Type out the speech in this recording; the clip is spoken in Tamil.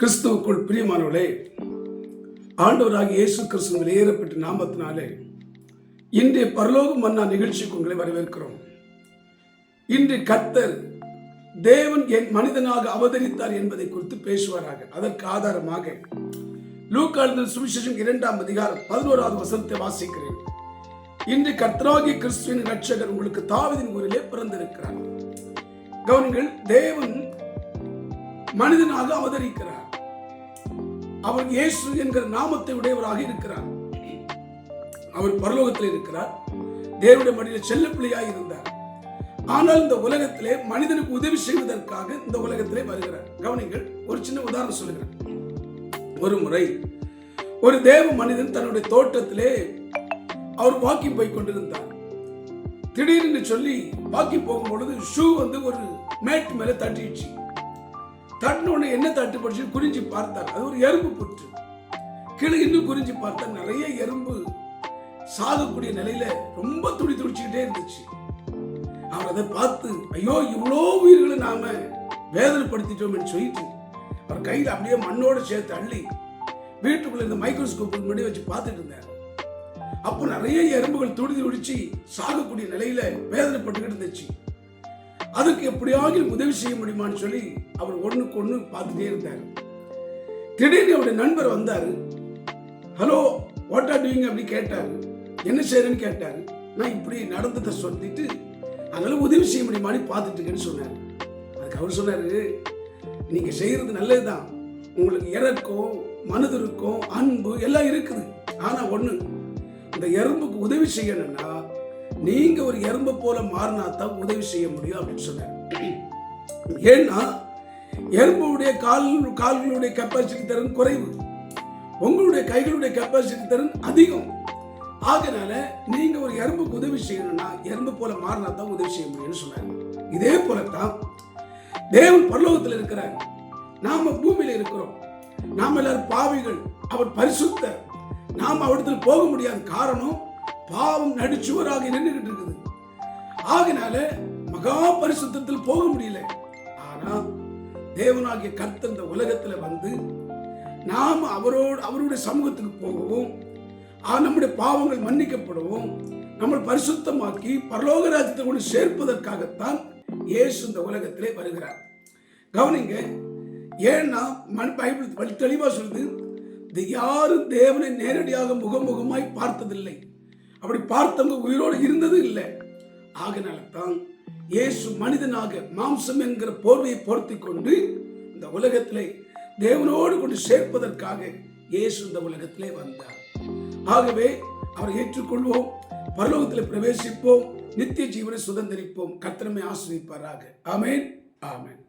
கிறிஸ்துவுக்குள் பிரியமானவர்களே ஆண்டவராக இயேசு கிறிஸ்துவ ஏறப்பட்ட நாமத்தினாலே இன்றைய பரலோக மன்னா நிகழ்ச்சிக்கு உங்களை வரவேற்கிறோம். இன்று கர்த்தர் தேவன் என் மனிதனாக அவதரித்தார் என்பதை குறித்து பேசுவாராக. அதற்கு ஆதாரமாக லூக்காளுதல் சுவிசேஷம் இரண்டாம் அதிகாரம் பதினோராவது வசனத்தை வாசிக்கிறேன். இன்று கர்த்தராகிய கிறிஸ்துவின் ரட்சகர் உங்களுக்கு தாவதின் ஊரிலே பிறந்திருக்கிறார். கவனங்கள் தேவன் மனிதனாக அவதரிக்கிறார். அவர் இயேசு என்கிற நாமத்தை உடையவராக இருக்கிறார். அவர் பரலோகத்தில் இருக்கிறார். தேவடைய மடியில் செல்ல பிள்ளையாக இருந்தார். ஆனால் இந்த உலகத்திலே மனிதனுக்கு உதவி செய்வதற்காக இந்த உலகத்திலே வருகிறார். கவனிங்கள் ஒரு சின்ன உதாரணம் சொல்லுகிறேன். ஒரு முறை ஒரு தேவ மனிதன் தன்னுடைய தோட்டத்திலே அவர் வாக்கிங் போய் கொண்டிருந்தார் திடீர்னு சொல்லி வாக்கிங் போகும் பொழுது ஷூ வந்து ஒரு மேட் மேல தட்டிடுச்சு. தட்டின உடனே என்ன தட்டுப்பட்டுச்சு குறிஞ்சி பார்த்தார் அது ஒரு எறும்பு புற்று. கீழே இன்னும் குறிஞ்சி பார்த்தா நிறைய எறும்பு சாகக்கூடிய நிலையில ரொம்ப துடி துடிச்சுக்கிட்டே இருந்துச்சு. அவர் அதை பார்த்து ஐயோ இவ்வளோ உயிர்களை நாம வேதனைப்படுத்திட்டோம்னு சொல்லிட்டு அவர் கையில் அப்படியே மண்ணோடு சேர்த்து அள்ளி வீட்டுக்குள்ள இந்த மைக்ரோஸ்கோப் முன்னாடி வச்சு பார்த்துட்டு இருந்தார். அப்போ நிறைய எறும்புகள் துடி துடிச்சு சாகக்கூடிய நிலையில வேதனைப்பட்டுக்கிட்டு இருந்துச்சு. அதுக்கு எப்படியாவது உதவி செய்ய முடியுமான்னு சொல்லி அவர் ஒன்றுக்கு ஒன்று பார்த்துட்டே இருந்தார். திடீர்னு அவருடைய நண்பர் வந்தார். ஹலோ வாட் ஆர் டூயிங் அப்படி கேட்டார். என்ன செய்யறேன்னு கேட்டார். நான் இப்படி நடந்ததை சொல்லிட்டு அதனால உதவி செய்ய முடியுமான்னு பார்த்துட்டு இருக்கேன்னு சொன்னார். அதுக்கு அவர் சொன்னார் நீங்கள் செய்கிறது நல்லது நல்லதுதான். உங்களுக்கு இறக்கம் மனதிற்கும் அன்பு எல்லாம் இருக்குது. ஆனால் ஒன்று இந்த எறும்புக்கு உதவி செய்யணும்னா நீங்க ஒரு எறும்பை போல மாறினா தான் உதவி செய்ய முடியும் அப்படின்னு சொன்னார். ஏன்னா எறும்புடைய கால் கால்களுடைய கெப்பாசிட்டி திறன் குறைவு. உங்களுடைய கைகளுடைய கெப்பாசிட்டி திறன் அதிகம். ஆகைனால நீங்க ஒரு எறும்புக்கு உதவி செய்யணும்னா எறும்பு போல மாறினா தான் உதவி செய்ய முடியும்னு சொன்னாங்க இதே போலத்தான் தேவன் பரலோகத்தில் இருக்கிறார். நாம பூமியில இருக்கிறோம். நாம எல்லாரும் பாவிகள் அவர் பரிசுத்த நாம் அவரிடத்தில் போக முடியாத காரணம் பாவம் நடிச்சுவராக நின்றுகிட்டு இருக்குது ஆகினால மகா பரிசுத்தத்தில் போக முடியல. ஆனா தேவனாகிய கர்த்த இந்த உலகத்துல வந்து நாம் அவரோடு அவருடைய சமூகத்துக்கு போகவும் ஆ, நம்முடைய பாவங்கள் மன்னிக்கப்படவும் நம்ம பரிசுத்தமாக்கி பரலோக ராஜ்யத்தை கொண்டு சேர்ப்பதற்காகத்தான் இயேசு இந்த உலகத்திலே வருகிறார். கவனிங்க ஏன்னா மண் பைபிள் தெளிவாக சொல்லுது யாரும் தேவனை நேரடியாக முகமுகமாய் பார்த்ததில்லை. அப்படி பார்த்தவங்க உயிரோடு இருந்தது இல்லை. ஆகினால தான் இயேசு மனிதனாக மாம்சம் என்கிற போர்வையை பொருத்தி கொண்டு இந்த உலகத்திலே தேவனோடு கொண்டு சேர்ப்பதற்காக இயேசு இந்த உலகத்திலே வந்தார். ஆகவே அவரை ஏற்றுக்கொள்வோம் பரலோகத்தில் பிரவேசிப்போம் நித்திய ஜீவனை சுதந்திரிப்போம் கத்திரமை ஆசிரிப்பாராக ஆமேன் ஆமேன்.